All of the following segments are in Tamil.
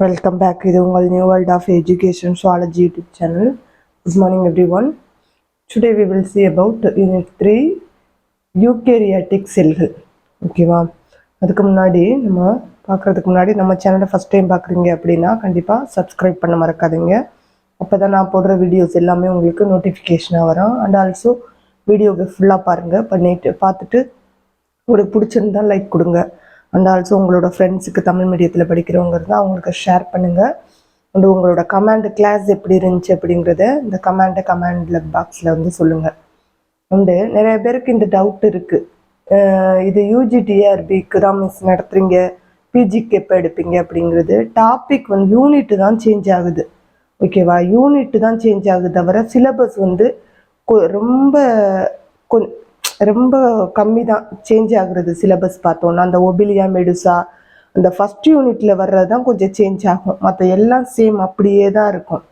வெல்கம் பேக் இது உங்கள் new world of education zoology YouTube channel good morning everyone today we will see about unit three eukaryotic செல்கள் ஓகேவா அதுக்கு முன்னாடி நம்ம பார்க்குறதுக்கு முன்னாடி நம்ம சேனலை ஃபஸ்ட் டைம் பார்க்குறீங்க அப்படின்னா கண்டிப்பாக சப்ஸ்கிரைப் பண்ண மறக்காதீங்க. அப்போ தான் நான் போடுற வீடியோஸ் எல்லாமே உங்களுக்கு நோட்டிஃபிகேஷனாக வரும். அண்ட் ஆல்சோ வீடியோவை ஃபுல்லாக பாருங்கள் பண்ணிட்டு பார்த்துட்டு உங்களுக்கு பிடிச்சிருந்தா லைக் கொடுங்க. அண்ட் ஆல்சோ உங்களோட ஃப்ரெண்ட்ஸுக்கு தமிழ் மீடியத்தில் படிக்கிறவங்க இருந்தால் அவங்களுக்கு ஷேர் பண்ணுங்கள் அண்ட் உங்களோட கமாண்ட் கிளாஸ் எப்படி இருந்துச்சு அப்படிங்கிறத இந்த கமாண்டை கமாண்டில் பாக்ஸில் வந்து சொல்லுங்கள் உண்டு நிறைய பேருக்கு இந்த டவுட் இருக்குது இது யூஜிடிஆர்பிக்கு தான் மிஸ் நடத்துறீங்க. பிஜிக்கு எப்போ எடுப்பீங்க அப்படிங்கிறது. டாபிக் வந்து யூனிட்டு தான் சேஞ்ச் ஆகுது. ஓகேவா யூனிட்டு தான் சேஞ்ச் ஆகுது தவிர சிலபஸ் வந்து கொ- ரொம்ப கொ- ரொம்ப கம்மி தான் சேஞ்ச் ஆகுறது சிலபஸ் பார்த்தோன்னா அந்த ஒபிலியா மெடுசா அந்த ஃபஸ்ட் யூனிட்ல வர்றது தான் கொஞ்சம் சேஞ்ச் ஆகும். மற்ற எல்லாம் சேம் அப்படியே தான் இருக்கும்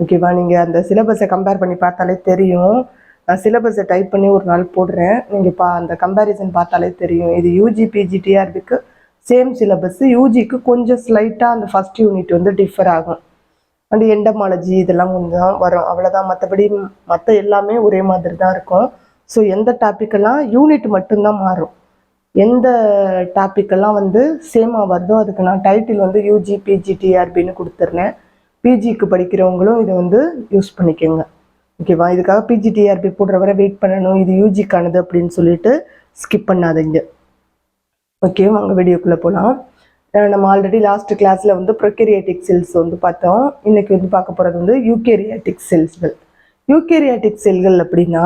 ஓகேவா நீங்கள் அந்த சிலபஸை கம்பேர் பண்ணி பார்த்தாலே தெரியும். நான் சிலபஸை டைப் பண்ணி ஒரு நாள் போடுறேன். நீங்கள் பா அந்த கம்பேரிசன் பார்த்தாலே தெரியும். இது யூஜி பிஜி டிஆர்பிக்கு சேம் சிலபஸ் யூஜிக்கு கொஞ்சம் ஸ்லைட்டாக அந்த ஃபஸ்ட் யூனிட் வந்து டிஃபர் ஆகும். அண்ட் எண்டமாலஜி இதெல்லாம் கொஞ்சம் வரும். அவ்வளோதான் மற்றபடி மற்ற எல்லாமே ஒரே மாதிரி தான் இருக்கும். ஸோ எந்த டாப்பிக்கெல்லாம் யூனிட் மட்டும்தான் மாறும். எந்த டாப்பிக்கெல்லாம் வந்து சேமாக வருதோ அதுக்கு நான் டைட்டில் வந்து யூஜி பிஜி டிஆர்பின்னு கொடுத்துருந்தேன் பிஜிக்கு படிக்கிறவங்களும் இதை வந்து யூஸ் பண்ணிக்கோங்க. ஓகேவா இதுக்காக பிஜி டிஆர்பி போடுற வரை வெயிட் பண்ணணும். இது யூஜிக்கானது அப்படின்னு சொல்லிட்டு ஸ்கிப் பண்ணாதீங்க. ஓகே வாங்க வீடியோக்குள்ளே போகலாம் நம்ம ஆல்ரெடி லாஸ்ட் கிளாஸில் வந்து ப்ரொகேரியாட்டிக் செல்ஸ் வந்து பார்த்தோம். இன்றைக்கி வந்து பார்க்க போகிறது வந்து யூகேரியாட்டிக் செல்ஸ்கள் யூகேரியாட்டிக் செல்கள் அப்படின்னா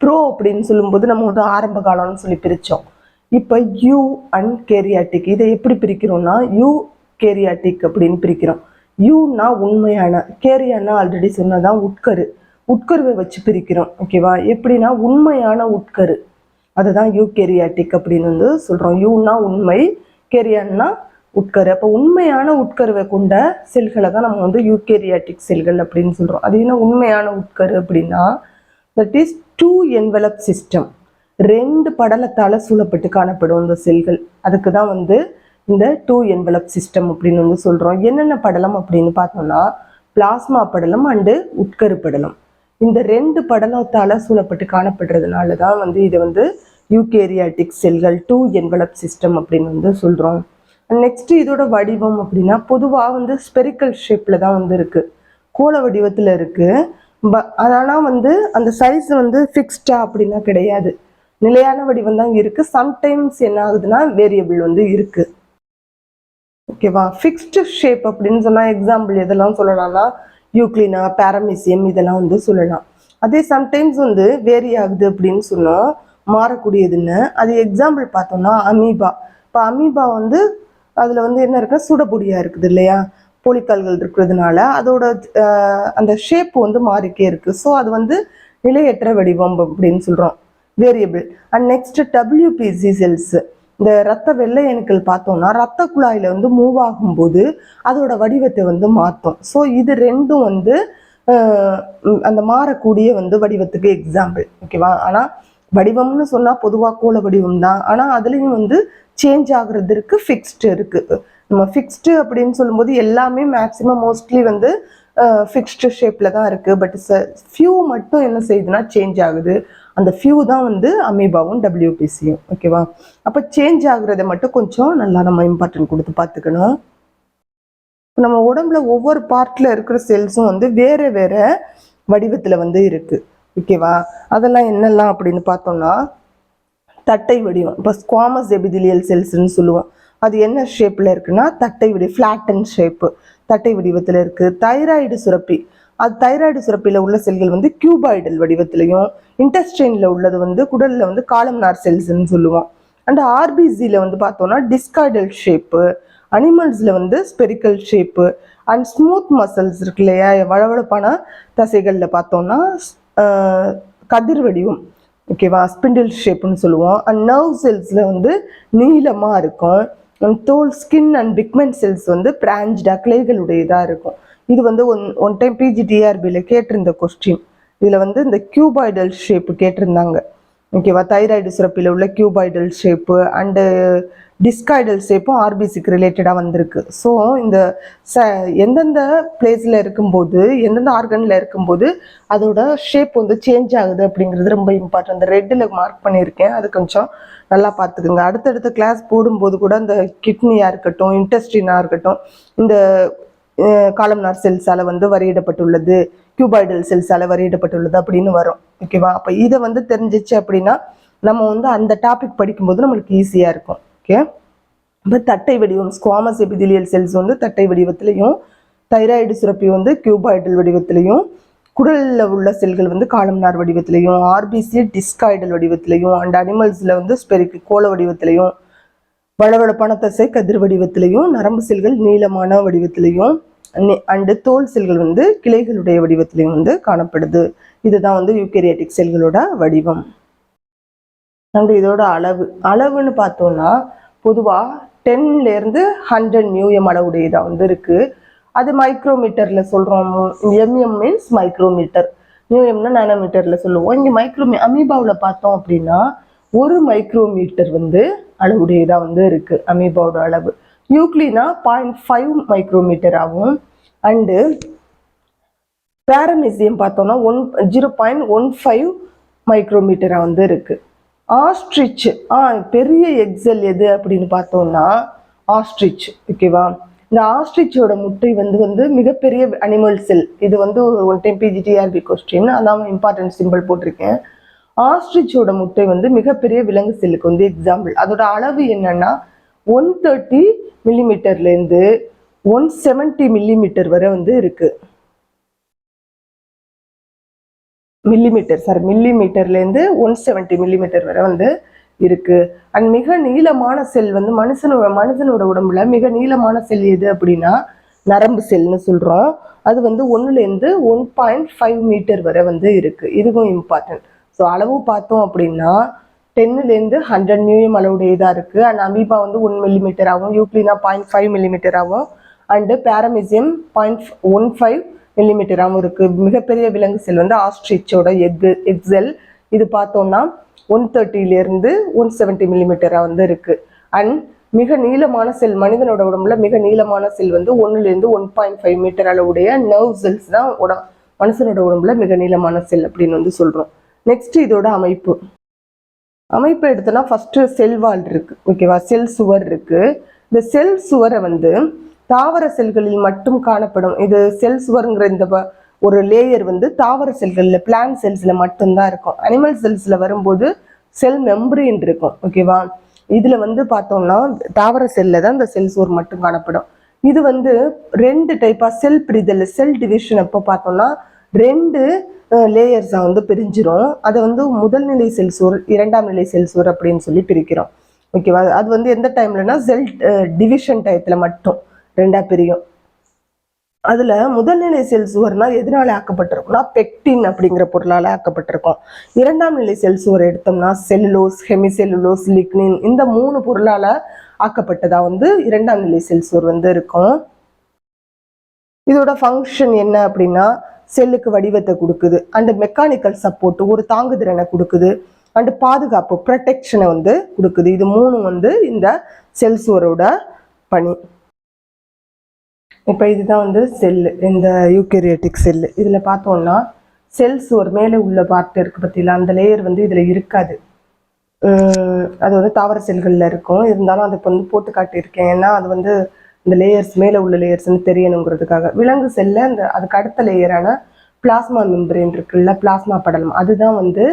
ப்ரோ அப்படின்னு சொல்லும்போது நம்ம வந்து ஆரம்ப காலம்னு சொல்லி பிரித்தோம் இப்போ யூ அண்ட் கேரியாட்டிக் இதை எப்படி பிரிக்கிறோம்னா யூ கேரியாட்டிக் அப்படின்னு பிரிக்கிறோம். யூனா உண்மையான கேரியானா ஆல்ரெடி சொன்னதான் உட்கரு. உட்கருவை வச்சு பிரிக்கிறோம் ஓகேவா எப்படின்னா உண்மையான உட்கரு. அதுதான் யூகேரியாட்டிக் அப்படின்னு வந்து சொல்கிறோம் யூனா உண்மை கேரியான்னா உட்கரு. அப்போ உண்மையான உட்கருவை கொண்ட செல்களை தான் நம்ம வந்து யூகேரியாட்டிக் செல்கள் அப்படின்னு சொல்கிறோம் அது என்ன உண்மையான உட்கரு அப்படின்னா that is two envelope system ரெண்டு படலத்தால் சூழப்பட்டு காணப்படும் இந்த செல்கள். அதுக்கு தான் வந்து இந்த டூ என்வலப் சிஸ்டம் அப்படின்னு வந்து சொல்கிறோம் என்னென்ன படலம் அப்படின்னு பார்த்தோம்னா பிளாஸ்மா படலம் அண்டு உட்கரு படலம். இந்த ரெண்டு படலத்தால் சூழப்பட்டு காணப்படுறதுனால தான் வந்து இதை வந்து யூகேரியாட்டிக் செல்கள் டூ என்வலப் சிஸ்டம் அப்படின்னு வந்து சொல்கிறோம் நெக்ஸ்ட் இதோட வடிவம் அப்படின்னா பொதுவாக வந்து ஸ்பெரிக்கல் ஷேப்பில் தான் வந்து இருக்கு. கோள வடிவத்தில் இருக்கு. ப ஆனால் வந்து அந்த சைஸ் வந்து ஃபிக்ஸ்டா அப்படின்னா கிடையாது. நிலையான வடிவம் தான் இருக்கு. சம்டைம்ஸ் என்ன ஆகுதுன்னா வேரியபிள் வந்து இருக்கு. ஓகேவா ஃபிக்ஸ்டு ஷேப் அப்படின்னு சொன்னால் எக்ஸாம்பிள் எதெல்லாம் சொல்லலாம்னா யூக்ளினா பேரமிசியம் இதெல்லாம் வந்து சொல்லலாம். அதே சம்டைம்ஸ் வந்து வேரி ஆகுது அப்படின்னு சொன்னோம் மாறக்கூடியதுன்னு அது எக்ஸாம்பிள் பார்த்தோம்னா அமீபா இப்போ அமீபா வந்து அதில் வந்து என்ன இருக்குன்னா சுடபொடியாக இருக்குது இல்லையா? போலிக்கால்கள் இருக்கிறதுனால அதோட அந்த ஷேப் வந்து மாறிக்கே இருக்கு. ஸோ அது வந்து நிலையற்ற வடிவம் அப்படின்னு சொல்கிறோம் variable and next WBC cells இந்த ரத்த வெள்ளை அணுக்கள் பார்த்தோம்னா ரத்த குழாயில வந்து மூவ் ஆகும்போது அதோட வடிவத்தை வந்து மாற்றும். ஸோ இது ரெண்டும் வந்து அந்த மாறக்கூடிய வந்து வடிவத்துக்கு எக்ஸாம்பிள் ஓகேவா ஆனால் வடிவம்னு சொன்னால் பொதுவாக கோல வடிவம் தான். ஆனால் அதுலேயும் வந்து சேஞ்ச் ஆகுறது இருக்கு ஃபிக்ஸ்டு இருக்கு. நம்ம ஃபிக்ஸ்டு அப்படின்னு சொல்லும்போது எல்லாமே மேக்ஸிமம் மோஸ்ட்லி வந்து ஃபிக்ஸ்டு ஷேப்பில் தான் இருக்குது பட் ஃபியூ மட்டும் என்ன செய்யுதுன்னா சேஞ்ச் ஆகுது. அந்த ஃபியூ தான் வந்து அமீபாவும் டபிள்யூபிசியும் ஓகேவா அப்போ சேஞ்ச் ஆகுறதை மட்டும் கொஞ்சம் நல்லா நம்ம இம்பார்ட்டன்ட் கொடுத்து பார்த்துக்கணும். நம்ம உடம்புல ஒவ்வொரு பார்ட்டில் இருக்கிற செல்ஸும் வந்து வேறு வேறு வடிவத்தில் வந்து இருக்கு. ஓகேவா அதெல்லாம் என்னெல்லாம் அப்படின்னு பார்த்தோம்னா தட்டை வடிவம். இப்போ ஸ்குவாமஸ் எபிதிலியல் செல்ஸ்ன்னு சொல்லுவோம். அது என்ன ஷேப்பில் இருக்குன்னா தட்டை வடி ஃப்ளாட்டன் ஷேப்பு தட்டை வடிவத்தில் இருக்குது தைராய்டு சுரப்பி அது தைராய்டு சுரப்பியில் உள்ள செல்கள் வந்து கியூபாய்டல் வடிவத்திலையும் இன்டெஸ்டைனில் உள்ளது வந்து குடலில் வந்து காலம்னார் செல்ஸ்ன்னு சொல்லுவோம். அண்ட் ஆர்பிசியில் வந்து பார்த்தோம்னா டிஸ்காய்டல் ஷேப்பு அனிமல்ஸில் வந்து spherical shape and smooth muscles இருக்கு இல்லையா? வளவளப்பான தசைகளில் பார்த்தோம்னா கதிர் வடிவம் ஓகேவா ஸ்பிண்டில் ஷேப்புன்னு சொல்லுவோம். அண்ட் நர்வ் செல்ஸில் வந்து நீளமாக இருக்கும். தோல் ஸ்கின் அண்ட் பிக்மெண்ட் செல்ஸ் வந்து பிரான்ச்டாக கிளைகளுடையதாக இருக்கும். இது வந்து ஒன் ஒன் டைம் பிஜிடிஆர்பியில் கேட்டிருந்த கொஸ்டின் இதில் வந்து இந்த கியூபாய்டல் ஷேப் கேட்டிருந்தாங்க. ஓகேவா தைராய்டு சுரப்பியில் உள்ள கியூபாய்டல் ஷேப்பு அண்டு டிஸ்காய்டல் ஷேப்பும் ஆர்பிசிக்கு ரிலேட்டடாக வந்திருக்கு. ஸோ இந்த ச எந்தெந்த பிளேஸில் இருக்கும்போது எந்தெந்த ஆர்கனில் இருக்கும்போது அதோட ஷேப் வந்து சேஞ்ச் ஆகுது அப்படிங்கிறது ரொம்ப இம்பார்ட்டன்ட் அந்த ரெட்டில் மார்க் பண்ணியிருக்கேன். அது கொஞ்சம் நல்லா பார்த்துக்குங்க. அடுத்தடுத்த கிளாஸ் போடும்போது கூட அந்த கிட்னியாக இருக்கட்டும் இன்டஸ்ட்ரினாக இருக்கட்டும் இந்த காலம்னார் செல்ஸால் வந்து வரையிடப்பட்டுள்ளது கியூபாய்டல் செல்ஸால் வரையிடப்பட்டுள்ளது அப்படின்னு வரும். ஓகேவா அப்போ இதை வந்து தெரிஞ்சிச்சு அப்படின்னா நம்ம வந்து அந்த டாபிக் படிக்கும்போது நம்மளுக்கு ஈஸியாக இருக்கும். ஓகே. இப்போ தட்டை வடிவம் ஸ்குவாமஸ் எபிதிலியல் செல்ஸ் வந்து தட்டை வடிவத்திலையும் தைராய்டு சுரப்பி வந்து கியூபாய்டல் வடிவத்திலையும் குடலில் உள்ள செல்கள் வந்து காலம்னார் வடிவத்திலையும் ஆர்பிசி டிஸ்காய்டல் வடிவத்திலையும் அண்ட் அனிமல்ஸில் வந்து ஸ்பெரிக் கோல வடிவத்திலையும் வளவளப்பான தசை கதிர் வடிவத்திலையும் நரம்பு செல்கள் நீளமான வடிவத்திலையும் அண்டு தோல் செல்கள் வந்து கிளைகளுடைய வடிவத்திலையும் வந்து காணப்படுது. இதுதான் வந்து யூகேரியாட்டிக் செல்களோட வடிவம். அண்ட் இதோட அளவு. அளவுன்னு பார்த்தோம்னா பொதுவாக டென்லேருந்து ஹண்ட்ரட் மியூஎம் அளவுடையதாக வந்து இருக்குது அது மைக்ரோமீட்டரில் சொல்கிறோம் எம்எம் மீன்ஸ் மைக்ரோமீட்டர் நியூஎம்னா நானோமீட்டரில் சொல்லுவோம். இங்கே மைக்ரோ அமீபாவில் பார்த்தோம் அப்படின்னா ஒரு மைக்ரோமீட்டர் வந்து அளவுடையதாக வந்து இருக்குது அமீபாவோட அளவு. யூக்ளினா பாயிண்ட் ஃபைவ் மைக்ரோமீட்டர் ஆகும். அண்டு பேரமிசியம் பார்த்தோம்னா one zero point one five மைக்ரோமீட்டராக வந்து இருக்குது ஆஸ்ட்ரிச் ஆ பெரிய எக்ஸல் எது அப்படின்னு பார்த்தோம்னா ஆஸ்ட்ரிச் ஓகேவா இந்த ஆஸ்ட்ரிச்சோட முட்டை வந்து வந்து மிகப்பெரிய அனிமல் செல் இது வந்து ஒன் டைம் பிஜிடிஆர்பி கொஸ்டின் அதான் இம்பார்ட்டன்ட் சிம்பிள் போட்டிருக்கேன். ஆஸ்ட்ரிச்சோட முட்டை வந்து மிகப்பெரிய விலங்கு செல்லுக்கு வந்து எக்ஸாம்பிள் அதோட அளவு என்னன்னா ஒன் தேர்ட்டி மில்லிமீட்டர்லேருந்து ஒன் செவன்ட்டி மில்லிமீட்டர் வரை வந்து இருக்குது மில்லிமீட்டர் சார் மில்லிமீட்டர்லேருந்து ஒன் செவன்ட்டி மில்லிமீட்டர் வரை வந்து இருக்கு. அண்ட் மிக நீளமான செல் வந்து மனுஷனோட மனுஷனோட உடம்புல மிக நீளமான செல் எது அப்படின்னா நரம்பு செல்னு சொல்கிறோம் அது வந்து ஒன்றுலேருந்து ஒன் பாயிண்ட் ஃபைவ் மீட்டர் வரை வந்து இருக்குது இதுவும் இம்பார்ட்டன்ட் ஸோ அளவு பார்த்தோம் அப்படின்னா டென்னுலேருந்து ஹண்ட்ரட் நியூயம் அளவுடைய இதாக இருக்குது அண்ட் அமீபா வந்து ஒன் மில்லிமீட்டர் ஆகும். யூக்ளினா பாயிண்ட் ஃபைவ் மில்லிமீட்டர் ஆகும். And paramecium point one five மில்லிமீட்டராகவும் இருக்குது மிகப்பெரிய விலங்கு செல் வந்து ஆஸ்ட்ரிச்சோட எக்கு எக்ஸெல் இது பார்த்தோம்னா ஒன் தேர்ட்டிலேருந்து ஒன் செவன்ட்டி மில்லிமீட்டராக வந்து இருக்குது அண்ட் மிக நீளமான செல் மனிதனோட உடம்புல மிக நீளமான செல் வந்து ஒன்றுலேருந்து ஒன் பாயிண்ட் ஃபைவ் மீட்டர் அளவுடைய நர்வ் செல்ஸ் தான் உட மனுஷனோட உடம்புல மிக நீளமான செல் அப்படின்னு வந்து சொல்கிறோம் நெக்ஸ்ட் இதோட அமைப்பு. அமைப்பு எடுத்தோன்னா ஃபஸ்ட்டு செல் வால் ஓகேவா செல் சுவர் இருக்குது இந்த செல் சுவரை வந்து தாவர செல்களில் மட்டும் காணப்படும். இது செல் சுவருங்கிற இந்த ஒரு லேயர் வந்து தாவர செல்களில் பிளான் செல்ஸில் மட்டும்தான் இருக்கும். அனிமல் செல்ஸில் வரும்போது செல் மெம்பரின் இருக்கும் ஓகேவா இதில் வந்து பார்த்தோம்னா தாவர செல்லில் தான் இந்த செல் சுவர் மட்டும் காணப்படும். இது வந்து ரெண்டு டைப்பாக செல் பிரிதல் செல் டிவிஷன் அப்போ பார்த்தோம்னா ரெண்டு லேயர்ஸாக வந்து பிரிஞ்சிரும். அதை வந்து முதல் நிலை செல் சுவர் இரண்டாம் நிலை செல் சுவர் அப்படின்னு சொல்லி பிரிக்கிறோம். ஓகேவா அது வந்து எந்த டைம்லனா செல் டிவிஷன் டயத்தில் மட்டும். ரெண்டாக பிரியும். அதில் முதல்நிலை செல் சுவர்னா எதனால ஆக்கப்பட்டிருக்கும்னா பெக்டின் அப்படிங்கிற பொருளால் ஆக்கப்பட்டிருக்கும். இரண்டாம் நிலை செல் சுவர் எடுத்தோம்னா செல்லுலோஸ் ஹெமிசெல்லுலோஸ் லிக்னின் இந்த மூணு பொருளால் ஆக்கப்பட்டதாக வந்து இரண்டாம் நிலை செல் சுவர் வந்து இருக்கும். இதோட ஃபங்க்ஷன் என்ன அப்படின்னா செல்லுக்கு வடிவத்தை கொடுக்குது. அண்டு மெக்கானிக்கல் சப்போர்ட் ஒரு தாங்குதிறனை கொடுக்குது. அண்டு பாதுகாப்பு ப்ரொடெக்ஷனை வந்து கொடுக்குது. இது மூணும் வந்து இந்த செல் சுவரோட பணி. இப்போ இதுதான் வந்து செல்லு இந்த யூகேரியட்டிக் செல்லு இதில் பார்த்தோம்னா செல்ஸ் ஒரு மேலே உள்ள பார்ட் இருக்குது பார்த்தீங்களா? அந்த லேயர் வந்து இதில் இருக்காது. அது வந்து தாவர செல்களில் இருக்கும். இருந்தாலும் அது இப்போ வந்து போட்டு காட்டியிருக்கேன். ஏன்னா அது வந்து இந்த லேயர்ஸ் மேலே உள்ள லேயர்ஸ்னு தெரியணுங்கிறதுக்காக. விலங்கு செல்ல அந்த அதுக்கு அடுத்த லேயரான பிளாஸ்மா மெம்பரேன் இருக்குல்ல? பிளாஸ்மா படலம். அதுதான் வந்து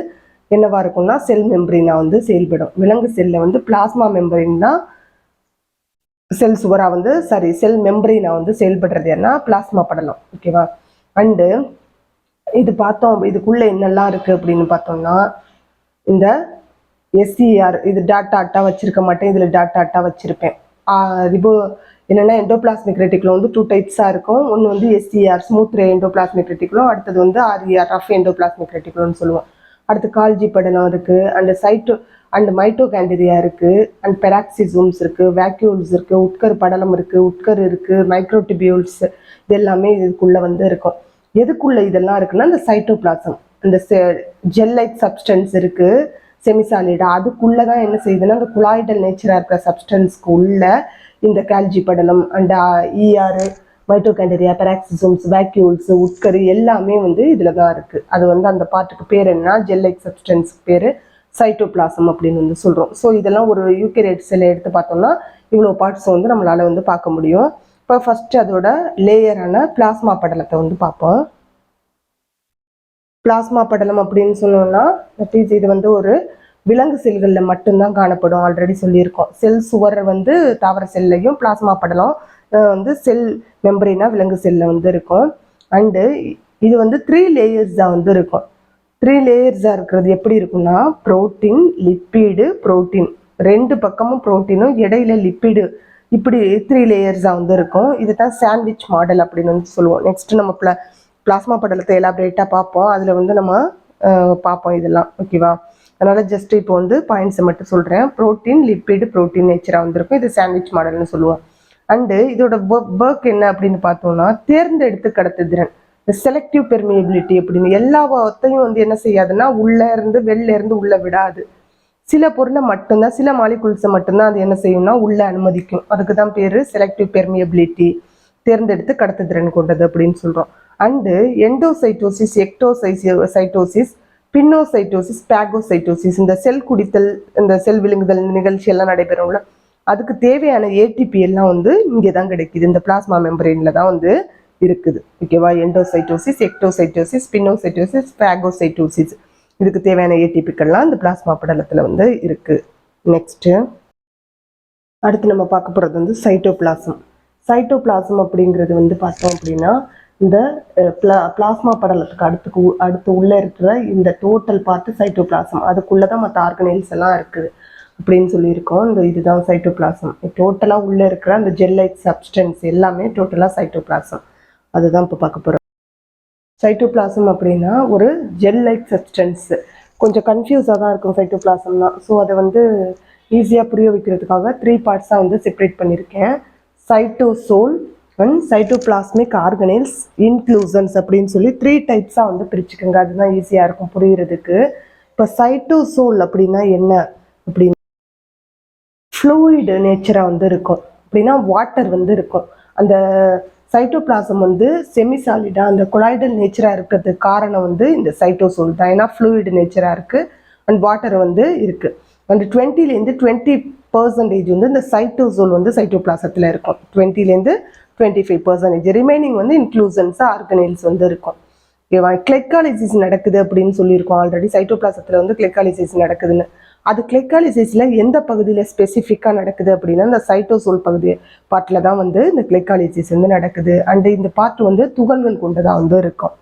என்னவா இருக்கும்னா செல் மெம்பரினா வந்து செயல்படும். விலங்கு செல்ல வந்து பிளாஸ்மா மெம்பரின் தான் செல் சுவராக வந்து சாரி செல் மெம்பரினா வந்து செயல்படுறது என்ன? பிளாஸ்மா படலம் ஓகேவா அண்டு இது பார்த்தோம் இதுக்குள்ள என்னெல்லாம் இருக்கு அப்படின்னு பார்த்தோம்னா இந்த எஸ்சிஆர் இது டாட்டா அட்டா வச்சிருக்க மாட்டேன் இதில் டாட்டா அட்டா வச்சிருப்பேன். இப்போ என்னென்னா எண்டோபிளாஸ்மிக் ரெட்டிக்குலம் வந்து டூ டைப்ஸாக இருக்கும். ஒன்று வந்து எஸ்சிஆர் ஸ்மூத் எண்டோபிளாஸ்மிக் ரெட்டிக்குலம் அடுத்தது வந்து ஆர்இஆர் ரஃப் எண்டோபிளாஸ்மிக் ரெட்டிக்குலம்னு சொல்லுவோம். அடுத்து கால்ஜி படலம் இருக்குது அண்ட் சைட்டோ அண்ட் மைட்டோகாண்டிரியா இருக்குது அண்ட் பெராக்சிசோம்ஸ் இருக்குது வேக்யூல்ஸ் இருக்குது உட்கர் படலம் இருக்குது உட்கர் இருக்குது மைக்ரோடிபியூல்ஸ் இது எல்லாமே இதுக்குள்ளே வந்து இருக்கும். எதுக்குள்ளே இதெல்லாம் இருக்குன்னா இந்த சைட்டோபிளாசம் இந்த ஜெல்லைட் சப்ஸ்டன்ஸ் இருக்குது செமிசாலிடா அதுக்குள்ளே தான் என்ன செய்யுதுன்னா அந்த குழாய்டல் நேச்சராக இருக்கிற சப்ஸ்டன்ஸ்க்கு உள்ள இந்த கால்ஜி படலம் and ER mitochondria peroxisomes vacuoles உட்கரு எல்லாமே வந்து இதில் தான் இருக்குது அது வந்து அந்த பாட்டுக்கு பேர் என்ன? ஜெல்லைட் சப்ஸ்டன்ஸ் பேர் சைட்டோபிளாசம் அப்படின்னு வந்து சொல்கிறோம் ஸோ இதெல்லாம் ஒரு யூகேரியட் செல்லை எடுத்து பார்த்தோம்னா இவ்வளோ பார்ட்ஸ் வந்து நம்மளால் வந்து பார்க்க முடியும். இப்போ ஃபஸ்ட்டு அதோட லேயரான பிளாஸ்மா படலத்தை வந்து பார்ப்போம். பிளாஸ்மா படலம் அப்படின்னு சொன்னோம்னா that இது வந்து ஒரு விலங்கு செல்களில் மட்டும்தான் காணப்படும். ஆல்ரெடி சொல்லியிருக்கோம். செல் சுவர் வந்து தாவர செல்லையும் பிளாஸ்மா படலம் வந்து செல் மெம்பரினா விலங்கு செல்லில் வந்து இருக்கும். அண்டு இது வந்து த்ரீ லேயர்ஸாக வந்து இருக்கும். த்ரீ லேயர்ஸாக இருக்கிறது. எப்படி இருக்கும்னா புரோட்டீன் லிப்பிடு ப்ரோட்டீன் ரெண்டு பக்கமும் புரோட்டீனும் இடையில லிப்பிடு இப்படி த்ரீ லேயர்ஸாக வந்து இருக்கும். இதுதான் சாண்ட்விச் மாடல் அப்படின்னு வந்து சொல்லுவோம். நெக்ஸ்ட் நம்ம பிளா பிளாஸ்மா படலத்தை எலாபரேட்டாக பார்ப்போம். அதில் வந்து நம்ம பார்ப்போம் இதெல்லாம். ஓகேவா அதனால் ஜஸ்ட் இப்போ வந்து பாயிண்ட்ஸை மட்டும் சொல்கிறேன் புரோட்டீன் லிப்பிடு புரோட்டீன் நேச்சராக வந்திருக்கும். இது சாண்ட்விச் மாடல்னு சொல்லுவோம். அண்டு இதோட ஒர்க் என்ன அப்படின்னு பார்த்தோம்னா தேர்ந்தெடுத்து கடத்துதிறன். திறன் செலக்டிவ் பெர்மியபிலிட்டி அப்படின்னு எல்லாத்தையும் வந்து என்ன செய்யாதுன்னா உள்ளே இருந்து வெளில இருந்து உள்ளே விடாது. சில பொருளை மட்டும்தான் சில மாலிகுல்ஸை மட்டும்தான் அது என்ன செய்யும்னா உள்ளே அனுமதிக்கும். அதுக்கு தான் பேர் செலக்டிவ் பெர்மியபிலிட்டி தேர்ந்தெடுத்து கடத்துதிறன் கொண்டது அப்படின்னு சொல்கிறோம் and endocytosis exocytosis pinocytosis phagocytosis இந்த செல் குடித்தல் இந்த செல் விழுங்குதல் நிகழ்ச்சி எல்லாம் நடைபெறும்ல அதுக்கு தேவையான ஏடிபி எல்லாம் வந்து இங்கே தான் கிடைக்குது. இந்த பிளாஸ்மா மெம்பரேனில் தான் வந்து இருக்குது. ஓகேவா எண்டோசைட்டோசிஸ் எக்டோசைட்டோசிஸ் பின்னோசைட்டோசிஸ் பேகோசைட்டோசிஸ் இதுக்கு தேவையான ஏடிபிக்கள்லாம் இந்த பிளாஸ்மா படலத்தில் வந்து இருக்குது நெக்ஸ்ட்டு அடுத்து நம்ம பார்க்க போகிறது வந்து சைட்டோபிளாசம் சைட்டோபிளாசம் அப்படிங்கிறது வந்து பார்த்தோம் அப்படின்னா இந்த பிளா பிளாஸ்மா படலத்துக்கு அடுத்துக்கு அடுத்து உள்ளே இருக்கிற இந்த டோட்டல் பார்த்து சைட்டோபிளாசம் அதுக்குள்ளே தான் மற்ற ஆர்கனைல்ஸ் எல்லாம் இருக்குது அப்படின்னு சொல்லியிருக்கோம். இந்த இதுதான் சைட்டோபிளாசம் டோட்டலாக உள்ளே இருக்கிற அந்த ஜெல்லைட் சப்ஸ்டன்ஸ் எல்லாமே டோட்டலாக சைட்டோபிளாசம் அதுதான் இப்போ பார்க்க போகிறோம் சைட்டோபிளாசம் அப்படின்னா ஒரு ஜெல் லைக் சப்ஸ்டன்ஸு கொஞ்சம் கன்ஃபியூஸாக தான் இருக்கும் சைட்டோபிளாசம்னா ஸோ அதை வந்து ஈஸியாக புரிய வைக்கிறதுக்காக த்ரீ பார்ட்ஸாக வந்து செப்பரேட் பண்ணியிருக்கேன் cytosol and cytoplasmic organelles inclusions அப்படின்னு சொல்லி த்ரீ டைப்ஸாக வந்து பிரிச்சுக்கோங்க. அதுதான் ஈஸியாக இருக்கும் புரியுறதுக்கு. இப்போ சைட்டோசோல் அப்படின்னா என்ன அப்படின்னா ஃப்ளூயிடு நேச்சராக வந்து இருக்கும். அப்படின்னா வாட்டர் வந்து இருக்கும். அந்த சைட்டோபிளாசம் வந்து செமிசாலிடா அந்த கொலாய்டல் நேச்சராக இருக்கிறதுக்கு காரணம் வந்து இந்த சைட்டோசோல் தான். ஏன்னா ஃப்ளூயிடு நேச்சராக இருக்குது அண்ட் வாட்டர் வந்து இருக்குது அந்த டுவெண்ட்டிலேருந்து டுவெண்ட்டி பர்சன்டேஜ் வந்து இந்த சைட்டோசோல் வந்து சைட்டோபிளாசத்தில் இருக்கும். டுவெண்ட்டிலேருந்து டுவெண்ட்டி ஃபைவ் பர்சன்டேஜ் ரிமைனிங் வந்து இன்க்ளூசன்ஸாக ஆர்கனைல்ஸ் வந்து இருக்கும். ஓகேவா கிளெக்காலிசிஸ் நடக்குது அப்படின்னு சொல்லியிருக்கோம். ஆல்ரெடி சைட்டோபிளாசத்தில் வந்து கிளெக்காலிசிஸ் நடக்குதுன்னு. அது கிளைக்காலிசிஸில் எந்த பகுதியில் ஸ்பெசிஃபிக்காக நடக்குது அப்படின்னா இந்த சைட்டோசோல் பகுதி பார்ட்டில் தான் வந்து இந்த கிளைக்காலிசிஸ் வந்து நடக்குது. அண்டு இந்த பார்ட் வந்து துகள்கள் கொண்டதாக வந்து இருக்கும்.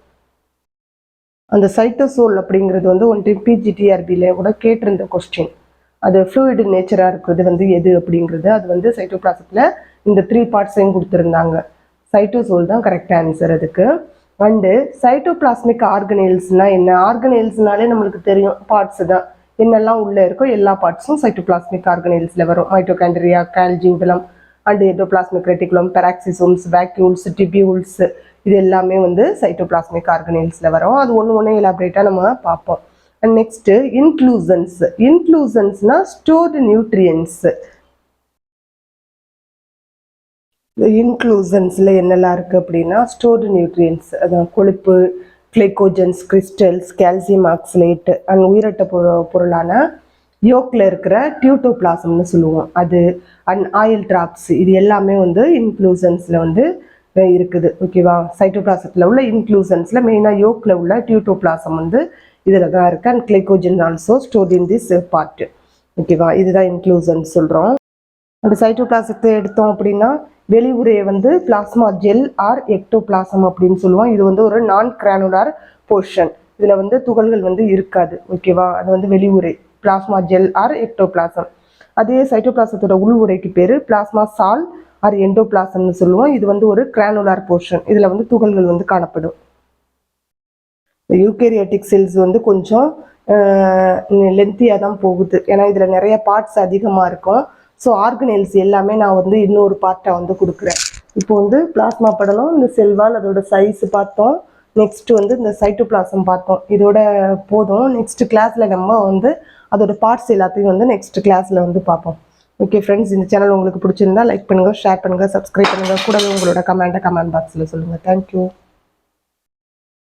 அந்த சைட்டோசோல் அப்படிங்கிறது வந்து ஒன் டைம் பிஜிடிஆர்பியில் கூட கேட்டிருந்த கொஸ்டின் அது ஃப்ளூயிடு நேச்சராக இருக்கிறது வந்து எது அப்படிங்கிறது அது வந்து சைட்டோபிளாசத்தில் இந்த த்ரீ பார்ட்ஸையும் கொடுத்துருந்தாங்க. சைட்டோசோல் தான் கரெக்ட் ஆன்சர் அதுக்கு. அண்டு சைட்டோபிளாஸ்மிக் ஆர்கனைல்ஸ்னால் என்ன? ஆர்கனைல்ஸ்னாலே நம்மளுக்கு தெரியும் பார்ட்ஸ் தான் என்னெல்லாம் உள்ளே இருக்கோ எல்லா பார்ட்ஸும் சைட்டோபிளாஸ்மிக் ஆர்கனைல்ஸில் வரும். Mitochondria கால்ஜிங்குலம் and endoplasmic reticulum peroxisomes vacuoles tubules இது எல்லாமே வந்து சைட்டோபிளாஸ்மிக் ஆர்கனைல்ஸில் வரும். அது ஒன்று ஒன்று எலாபரேட்டாக நம்ம பார்ப்போம். அண்ட் நெக்ஸ்ட்டு இன்க்ளூசன்ஸ் இன்க்ளூசன்ஸ்னால் ஸ்டோர்டு நியூட்ரியன்ஸ் இன்க்ளூசன்ஸில் என்னெல்லாம் இருக்குது அப்படின்னா ஸ்டோர்டு நியூட்ரியன்ஸ் அதான் கொழுப்பு glycogens crystals calcium oxalate and உயிரட்ட பொரு பொருளான யோக்கில் இருக்கிற டியூட்டோபிளாசம்னு சொல்லுவோம். அது அண்ட் ஆயில் ட்ராப்ஸ் இது எல்லாமே வந்து இன்க்ளூசன்ஸில் வந்து இருக்குது. ஓகேவா சைட்டோபிளாசத்தில் உள்ள இன்க்ளூசன்ஸில் மெயினாக யோக்கில் உள்ள டியூட்டோபிளாசம் வந்து இதில் தான் இருக்குது and glycogen also stored in this part ஓகேவா இதுதான் இன்க்ளூசன் சொல்கிறோம் அந்த சைட்டோபிளாசத்தை எடுத்தோம் அப்படின்னா வெளி உரையை வந்து பிளாஸ்மா ஜெல் ஆர் எக்டோபிளாசம் அப்படின்னு சொல்லுவோம். இது வந்து ஒரு நான் கிரானுலார் போர்ஷன் இதில் வந்து துகள்கள் வந்து இருக்காது. ஓகேவா அது வந்து வெளி உரை பிளாஸ்மா ஜெல் ஆர் எக்டோபிளாசம் அதே சைட்டோபிளாசத்தோட உள் உரைக்கு பேர் பிளாஸ்மா சால் ஆர் எண்டோபிளாசம்னு சொல்லுவோம். இது வந்து ஒரு கிரானுலார் போர்ஷன் இதில் வந்து துகள்கள் வந்து காணப்படும். யூகேரியாட்டிக் செல்ஸ் வந்து கொஞ்சம் லென்த்தியாக தான் போகுது. ஏன்னா இதில் நிறைய பார்ட்ஸ் அதிகமாக இருக்கும். ஸோ ஆர்கனைல்ஸ் எல்லாமே நான் வந்து இன்னொரு பார்ட்டாக வந்து கொடுக்குறேன். இப்போ வந்து பிளாஸ்மா படலம் இந்த செல்வால் அதோட சைஸ் பார்த்தோம். நெக்ஸ்ட் வந்து இந்த சைட்டோபிளாசம் பார்த்தோம். இதோட போதும். நெக்ஸ்ட் கிளாஸில் நம்ம வந்து அதோட பார்ட்ஸ் எல்லாத்தையும் வந்து நெக்ஸ்ட் கிளாஸில் வந்து பார்ப்போம். ஓகே ஃப்ரெண்ட்ஸ் இந்த சேனல் உங்களுக்கு பிடிச்சிருந்தா லைக் பண்ணுங்கள் ஷேர் பண்ணுங்கள் சப்ஸ்கிரைப் பண்ணுங்கள் கூடவே உங்களோட கமெண்ட்டை கமெண்ட் பாக்ஸில் சொல்லுங்கள் தேங்க்யூ